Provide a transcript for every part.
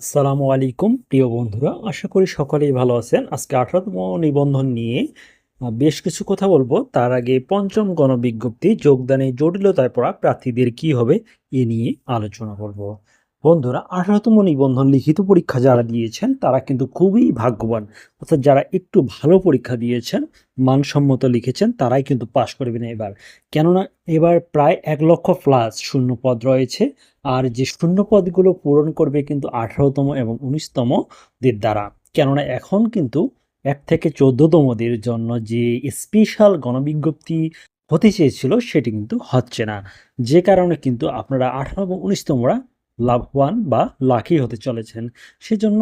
আসসালামু আলাইকুম, প্রিয় বন্ধুরা। আশা করি সকলেই ভালো আছেন। আজকে আঠারোতম নিবন্ধন নিয়ে বেশ কিছু কথা বলব। তার আগে পঞ্চম গণবিজ্ঞপ্তি যোগদানে জটিলতায় পড়া প্রার্থীদের কি হবে এ নিয়ে আলোচনা করব। বন্ধুরা, আঠারোতম নিবন্ধন লিখিত পরীক্ষা যারা দিয়েছেন, তারা কিন্তু খুবই ভাগ্যবান। অর্থাৎ যারা একটু ভালো পরীক্ষা দিয়েছেন, মানসম্মত লিখেছেন, তারাই কিন্তু পাশ করবেন এবার। কেননা, এবার প্রায় এক লক্ষ প্লাস শূন্য পদ রয়েছে, আর যে শূন্য পদগুলো পূরণ করবে কিন্তু আঠারোতম এবং উনিশতমদের দ্বারা। কেননা, এখন কিন্তু এক থেকে চোদ্দতমদের জন্য যে স্পেশাল গণবিজ্ঞপ্তি হতে চেয়েছিল, সেটি কিন্তু হচ্ছে না। যে কারণে কিন্তু আপনারা আঠারো এবং উনিশতমরা লাভবান বা লাকি হতে চলেছেন। সেজন্য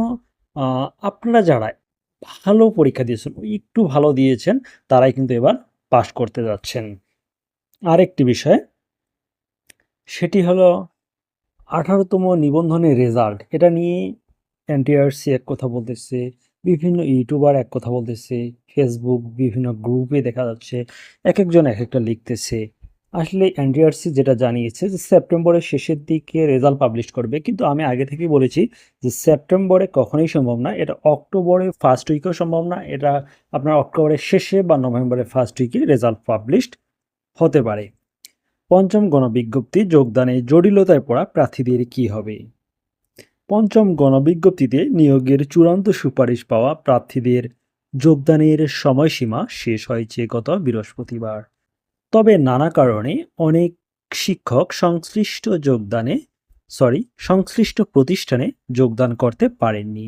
আপনারা যারা ভালো পরীক্ষা দিয়েছেন একটু ভালো দিয়েছেন, তারাই কিন্তু এবার পাশ করতে যাচ্ছেন। আরেকটি বিষয়, সেটি হলো আঠারোতম নিবন্ধনের রেজাল্ট এটা নিয়ে এনটিআরসি এক কথা বলতেছে, বিভিন্ন ইউটিউবার এক কথা বলতেছে ফেসবুক বিভিন্ন গ্রুপে দেখা যাচ্ছে এক একজন এক একটা লিখতেছে। আসলে এনডিআরসি যেটা জানিয়েছে যে সেপ্টেম্বরের শেষের দিকে রেজাল্ট পাবলিশ করবে। কিন্তু আমি আগে থেকেই বলেছি যে সেপ্টেম্বরে কখনোই সম্ভব না। এটা অক্টোবরে ফার্স্ট উইকেও সম্ভব না। এটা আপনার অক্টোবরের শেষে বা নভেম্বরের ফার্স্ট উইকে রেজাল্ট পাবলিশড হতে পারে। পঞ্চম গণবিজ্ঞপ্তি, যোগদানে জটিলতায় পড়া প্রার্থীদের কি হবে? পঞ্চম গণবিজ্ঞপ্তিতে নিয়োগের চূড়ান্ত সুপারিশ পাওয়া প্রার্থীদের যোগদানের সময়সীমা শেষ হয়েছে গত বৃহস্পতিবার। তবে নানা কারণে অনেক শিক্ষক সংশ্লিষ্ট যোগদানে সরি সংশ্লিষ্ট প্রতিষ্ঠানে যোগদান করতে পারেননি।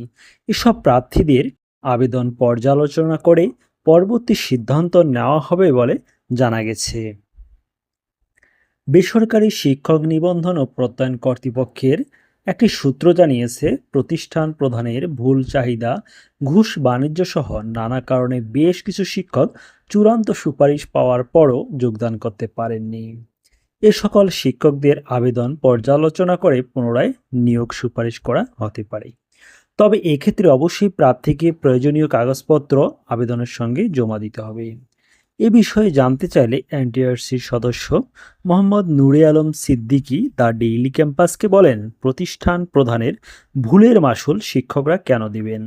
এসব প্রার্থীদের আবেদন পর্যালোচনা করে পরবর্তী সিদ্ধান্ত নেওয়া হবে বলে জানা গেছে। বেসরকারি শিক্ষক নিবন্ধন ও প্রত্যয়ন কর্তৃপক্ষের একটি সূত্র জানিয়েছে, প্রতিষ্ঠান প্রধানের ভুল চাহিদা, ঘুষ বাণিজ্য সহ নানা কারণে বেশ কিছু শিক্ষক চূড়ান্ত সুপারিশ পাওয়ার পরও যোগদান করতে পারেননি। এ সকল শিক্ষকদের আবেদন পর্যালোচনা করে পুনরায় নিয়োগ সুপারিশ করা হতে পারে। তবে এক্ষেত্রে অবশ্যই প্রার্থীকে প্রয়োজনীয় কাগজপত্র আবেদনের সঙ্গে জমা দিতে হবে। এ বিষয়ে জানতে চাইলে এনটিআরসির সদস্য মোহাম্মদ নুরে আলম সিদ্দিকী দ্য ডেইলি ক্যাম্পাসকে বলেন, প্রতিষ্ঠান প্রধানের ভুলের মাসুল শিক্ষকরা কেন দিবেন?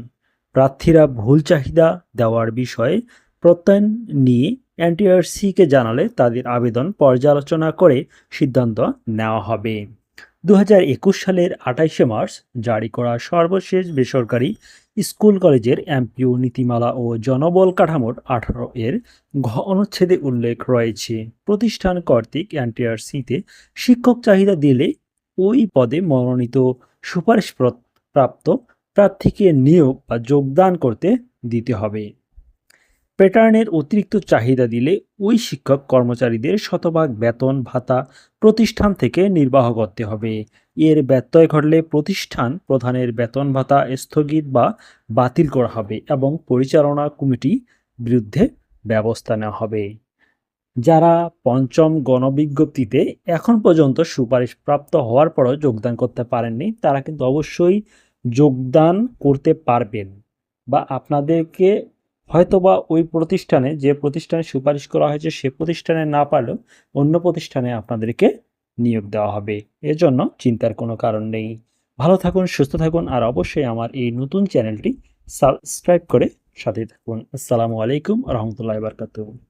প্রার্থীরা ভুল চাহিদা দেওয়ার বিষয়ে প্রত্যয়ন নিয়ে এনটিআরসিকে জানালে তাদের আবেদন পর্যালোচনা করে সিদ্ধান্ত নেওয়া হবে। দু হাজার একুশ সালের আঠাইশে মার্চ জারি করা সর্বশেষ বেসরকারি স্কুল কলেজের এমপিও নীতিমালা ও জনবল কাঠামোর আঠারো এর ঘ অনুচ্ছেদে উল্লেখ রয়েছে। প্রতিষ্ঠান কর্তৃক এনটিআরসিতে শিক্ষক চাহিদা দিলে ওই পদে মনোনীত সুপারিশ প্র- প্রাপ্ত প্রার্থীকে নিয়োগ বা যোগদান করতে দিতে হবে। প্যাটার্নের অতিরিক্ত চাহিদা দিলে ওই শিক্ষক কর্মচারীদের শতভাগ বেতন, ভাতা প্রতিষ্ঠান থেকে নির্বাহ করতে হবে। এর ব্যত্যয় ঘটলে প্রতিষ্ঠান প্রধানের বেতন, ভাতা স্থগিত বা বাতিল করা হবে এবং পরিচালনা কমিটি বিরুদ্ধে ব্যবস্থা নেওয়া হবে। যারা পঞ্চম গণবিজ্ঞপ্তিতে এখন পর্যন্ত সুপারিশ প্রাপ্ত হওয়ার পরও যোগদান করতে পারেননি, তারা কিন্তু অবশ্যই যোগদান করতে পারবেন বা আপনাদেরকে হয়তোবা ওই প্রতিষ্ঠানে যে প্রতিষ্ঠানে সুপারিশ করা হয়েছে সে প্রতিষ্ঠানে না পারলেও অন্য প্রতিষ্ঠানে আপনাদেরকে নিয়োগ দেওয়া হবে। এজন্য চিন্তার কোনো কারণ নেই। ভালো থাকুন, সুস্থ থাকুন, আর অবশ্যই আমার এই নতুন চ্যানেলটি সাবস্ক্রাইব করে সাথে থাকুন। আসসালামু আলাইকুম, রহমতুল্লাহ বারকাতুহ।